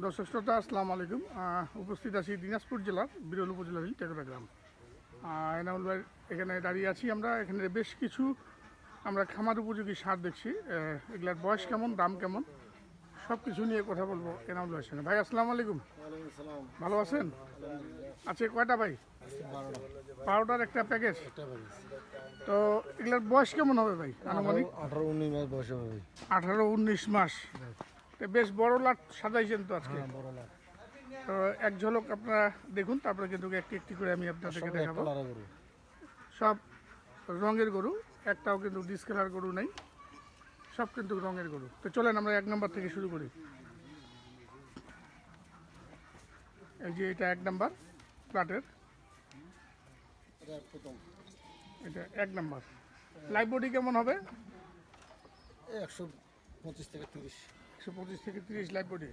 দর্শক শ্রোতা আসসালামু আলাইকুম। উপস্থিত আছি দিনাজপুর জেলার বিরল উপজেলার টেকোটা গ্রাম। এনামুল ভাই এখানে দাঁড়িয়ে আছি আমরা। এখানে বেশ কিছু আমরা খামার উপযোগী সার দেখছি। এগুলার বয়স কেমন দাম কেমন সব কিছু নিয়ে কথা বলব এনামুল ভাইয়ের সঙ্গে। ভাই আসসালামু আলাইকুম। ভালো আছেন? আচ্ছা কয়টা ভাই? বারোটার একটা প্যাকেজ। তো এগুলার বয়স কেমন হবে ভাই আনুমানিক? আঠারো উনিশ মাস বয়স হবে আঠারো উনিশ মাস। তো বেশ বড় লাট সাজাইছেন তো আজকে। বড় লাখ তো এক ঝলক আপনারা দেখুন তারপরে কিন্তু একটি একটি করে আমি আপনাদেরকে দেখাবো। সব রঙের গরু একটাও কিন্তু ডিসকালার গরু নেই সব কিন্তু রঙের গরু। তো চলেন আমরা এক নম্বর থেকে শুরু করি। এই যে এটা এক নম্বর প্লাটের। এটা এক নম্বর। লাইভ বডি কেমন হবে? একশো পঁচিশ থেকে তিরিশ। একশো পঁচিশ থেকে তিরিশ লাইভ বডি।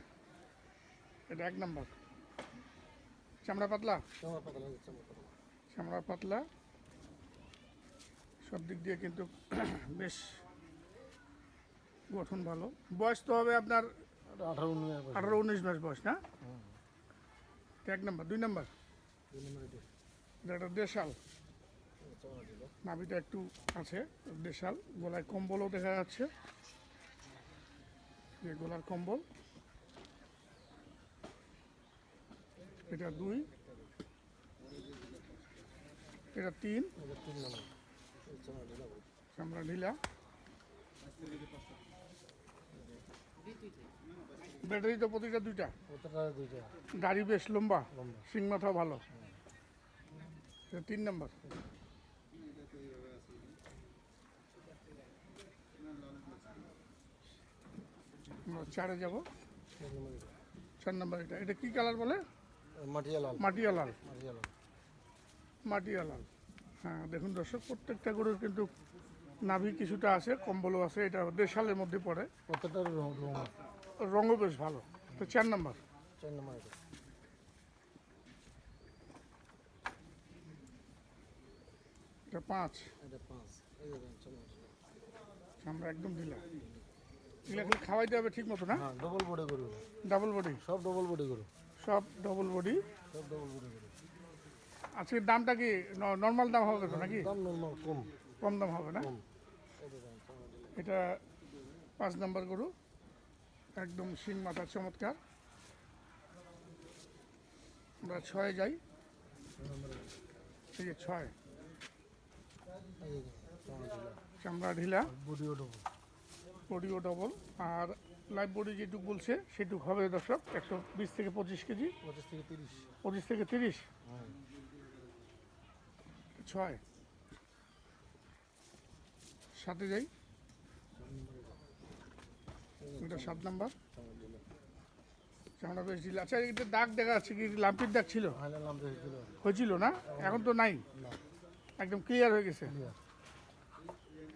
এটা এক নম্বর। চামড়া পাতলা? চামড়া পাতলা সব দিক দিয়ে কিন্তু বেশ গঠন ভালো। বয়স তো হবে আপনার আঠারো উনিশ মাস বয়স। আঠারো উনিশ মাস বয়স না? এক নম্বর। দুই নম্বর? এটা দেশাল। নাভিটা একটু আছে দেশাল। গলায় কম্বলও দেখা যাচ্ছে। যে গলার কম্বল। এটা দুই। এটা তিন। চামড়া ঢিলা। ব্যাটারি তো প্রতিটা দুইটা। গাড়ি বেশ লম্বা। সিং মাথা ভালো। তিন নম্বর। চারে যাব। চার নম্বর এটা। এটা কি কালার বলে? মাটিয়া লাল মাটিয়া লাল মাটিয়া লাল হ্যাঁ দেখুন দর্শক প্রত্যেকটা গরুর কিন্তু নাভি কিছুটা আছে কম্বলও আছে এটা দেশালের মধ্যে পড়ে। আছে। রঙও বেশ ভালো। তো চার নম্বর। চার নম্বর এটা। এটা পাঁচ। এটা পাঁচ। আমরা একদম ঢিলা। এগুলো খাওয়াইতে হবে ঠিক মতো না? হ্যাঁ ডবল বডি গরু। ডাবল বডি সব ডবল বডি গরু। সব ডবল বডি সব ডবল বডি গরু। আজকের দামটা কি নর্মাল দাম হবে তো নাকি? দাম নর্মাল কম। কম দাম হবে না? এটা পাঁচ নাম্বার গরু। একদম শিং মাথার চমৎকার। আমরা ছয়ে যাই। এই যে ছয়। চামড়া ঢিলা। বডিও ডবল বডিও ডবল আর লাইভ বডি যেটুক বলছে সেটুক হবে দর্শক একশো বিশ থেকে পঁচিশ কেজি। পঁচিশ থেকে তিরিশ। পঁচিশ থেকে তিরিশ? হ্যাঁ ছয়। সাথে যাই। এটা সাত নাম্বার। চামড়া বেশ ঢিলা আচ্ছা এটা দাগ দেখা যাচ্ছে কি? লাম্পির দাগ ছিল? হয়েছিল না? এখন তো নাই? একদম ক্লিয়ার হয়ে গেছে?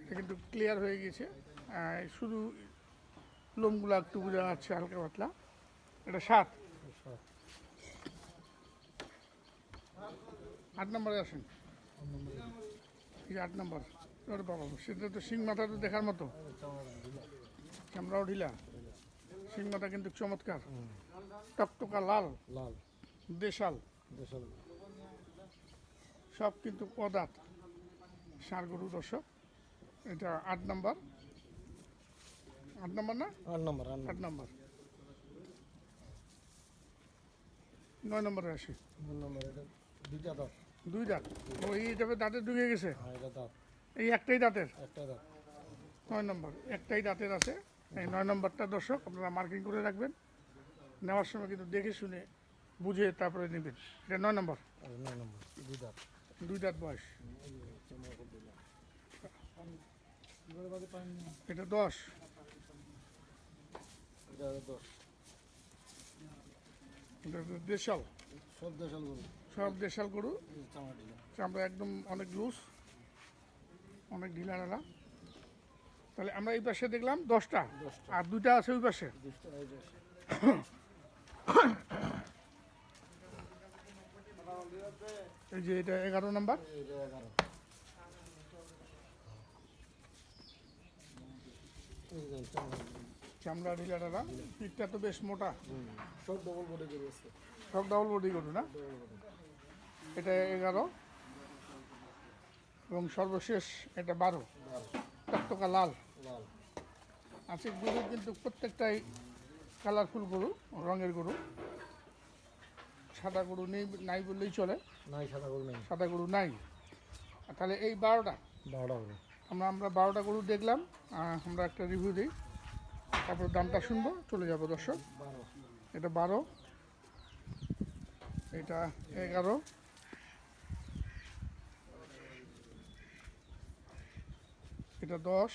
এটা কিন্তু ক্লিয়ার হয়ে গেছে। শুধু লোমগুলো একটু বোঝা যাচ্ছে হালকা পাতলা। এটা সাত। আট নম্বরে আসেন। এই আট নম্বর ওরে বাবা সেটা তো শিং মাথা তো দেখার মতো। চামড়া চামড়াও ঢিলা। শিং মাথা কিন্তু চমৎকার। টকটকা লাল। লাল। দেশাল। দেশাল। সব কিন্তু পদাত ষাঁড় গরু দর্শক এটা আট নম্বর। আট নম্বর না আট নম্বর আট নম্বর নয় নম্বরে আসি নম্বর নম্বর এটা দুইটা দাঁত দুই দাঁত ও এই যাবে দাঁতে ঢুকে গেছে হ্যাঁ এটা দাঁত এই একটাই দাঁতের একটা দাঁত নয় নম্বর একটাই দাঁতের আছে এই নয় নম্বরটা দর্শক আপনারা মার্কিং করে রাখবেন নেওয়ার সময় কিন্তু দেখে শুনে বুঝে তারপরে নেবেন এটা নয় নম্বর নয় নম্বর দুই দাঁত দুই দাঁত বয়স এটা দশ এটা দশ দেশাল। সব দেশাল গরু। সব দেশাল গরু। চামড়া একদম অনেক লুজ অনেক ঢিলা ঢালা। তাহলে আমরা এই পাশে দেখলাম দশটা। আর দুইটা আছে ওই পাশে। এই যে এটা এগারো নাম্বার। এগারো। চামড়া চামড়া ঢিলাটারা পিঠটা তো বেশ মোটা। সব ডবল বডি গরু আছে। সব ডবল বডি গরু না? এটা এগারো। এবং সর্বশেষ এটা বারো। টকটকা লাল লাল। আছে গরু কিন্তু প্রত্যেকটাই কালারফুল গরু রঙের গরু। সাদা গরু নেই নাই বললেই চলে। নাই সাদা গরু নেই। সাদা গরু নাই। তাহলে এই বারোটা? বারোটা গরু আমরা আমরা বারোটা গরু দেখলাম আমরা একটা রিভিউ দিই। তারপর দামটা শুনব, চলে যাব দর্শক। এটা বারো, এটা এগারো। এটা দশ।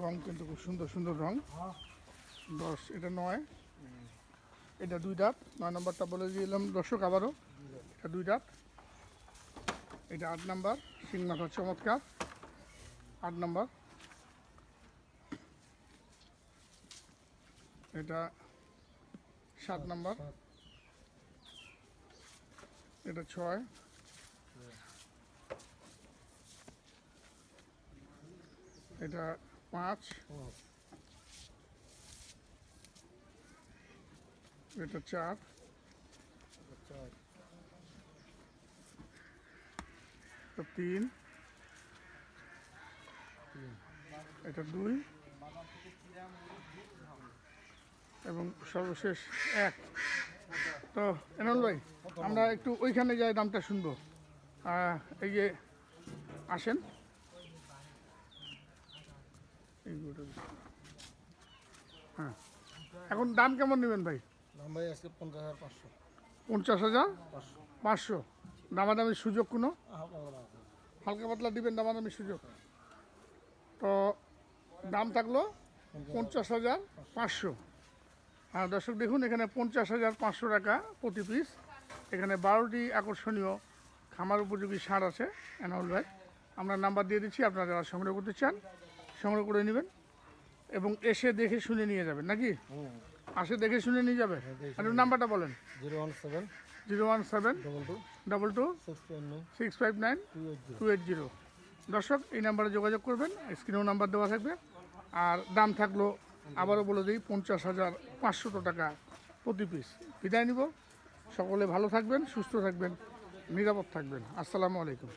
রং কিন্তু খুব সুন্দর সুন্দর রং। দশ, এটা নয়। এটা দুই দাঁত। নয় নম্বরটা বলে দিলাম দর্শক আবারও। এটা দুই দাঁত। এটা আট নাম্বার সিং মাথা চমৎকার। আট নাম্বার। এটা সাত নাম্বার। এটা ছয়। এটা পাঁচ। এটা চার। এটা তিন। এটা দুই। এবং সর্বশেষ এক। তো এনল ভাই আমরা একটু ওইখানে যাই দামটা শুনব। এই যে আসেন। হ্যাঁ। এখন দাম কেমন নেবেন ভাই? দাম ভাই আজকে পঞ্চাশ হাজার পাঁচশো। পঞ্চাশ হাজার? পাঁচশো। দামাদামির সুযোগ কোনো? হালকা পাতলা দিবেন দামাদামির সুযোগ? তো দাম থাকল পঞ্চাশ হাজার পাঁচশো। হ্যাঁ দর্শক দেখুন এখানে পঞ্চাশ হাজার পাঁচশো টাকা প্রতি পিস এখানে বারোটি আকর্ষণীয় খামার উপযোগী সার আছে এনাউল ভাই। আমরা নাম্বার দিয়ে দিচ্ছি আপনারা যারা সংগ্রহ করতে চান সংগ্রহ করে নেবেন এবং এসে দেখে শুনে নিয়ে যাবেন নাকি? আসে দেখে শুনে নিয়ে যাবে? আর নাম্বারটা বলেন। Zero one seven zero one seven double two six five nine two eight zero দর্শক এই নাম্বারে যোগাযোগ করবেন স্ক্রিনেও নাম্বার দেওয়া থাকবে। আর দাম থাকল আবারও বলে দিই পঞ্চাশ হাজার পাঁচশত টাকা প্রতি পিস বিদায় নিব। সকলে ভালো থাকবেন সুস্থ থাকবেন নিরাপদ থাকবেন। আসসালামু আলাইকুম।